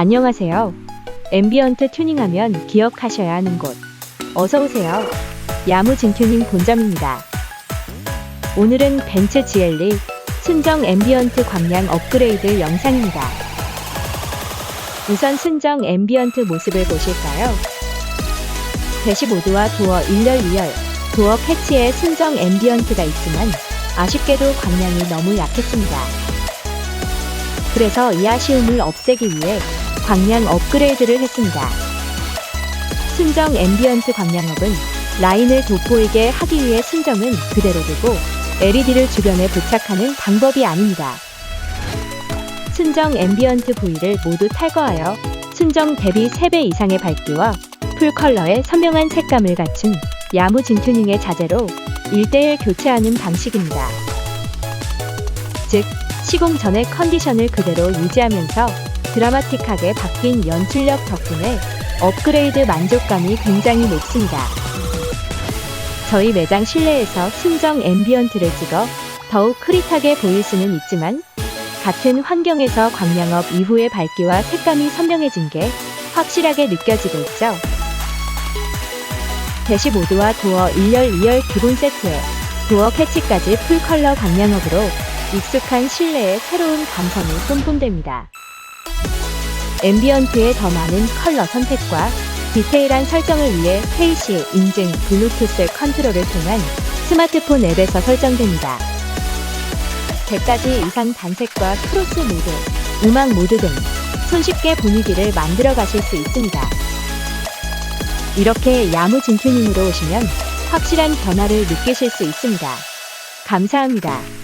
안녕하세요. 앰비언트 튜닝하면 기억하셔야 하는 곳. 어서오세요. 야무진 튜닝 본점입니다. 오늘은 벤츠 GLE 순정 앰비언트 광량 업그레이드 영상입니다. 우선 순정 앰비언트 모습을 보실까요? 대시보드와 도어 1열 2열, 도어 패치에 순정 앰비언트가 있지만 아쉽게도 광량이 너무 약했습니다. 그래서 이 아쉬움을 없애기 위해 광량 업그레이드를 했습니다. 순정 앰비언트 광량업은 라인을 돋보이게 하기 위해 순정은 그대로 두고 LED를 주변에 부착하는 방법이 아닙니다. 순정 앰비언트 부위를 모두 탈거하여 순정 대비 3배 이상의 밝기와 풀 컬러의 선명한 색감을 갖춘 야무진 튜닝의 자재로 1대1 교체하는 방식입니다. 즉, 시공 전의 컨디션을 그대로 유지하면서 드라마틱하게 바뀐 연출력 덕분에 업그레이드 만족감이 굉장히 높습니다. 저희 매장 실내에서 순정 앰비언트를 찍어 더욱 흐릿하게 보일 수는 있지만 같은 환경에서 광량업 이후의 밝기와 색감이 선명해진 게 확실하게 느껴지고 있죠. 대시보드와 도어 1열 2열 기본 세트에 도어 패치까지 풀컬러 광량업으로 익숙한 실내에 새로운 감성이 뿜뿜됩니다. 앰비언트의 더 많은 컬러 선택과 디테일한 설정을 위해 페이시 인증 블루투스 컨트롤을 통한 스마트폰 앱에서 설정됩니다. 100가지 이상 단색과 크로스 모드, 음악 모드 등 손쉽게 분위기를 만들어 가실 수 있습니다. 이렇게 야무진 튜닝으로 오시면 확실한 변화를 느끼실 수 있습니다. 감사합니다.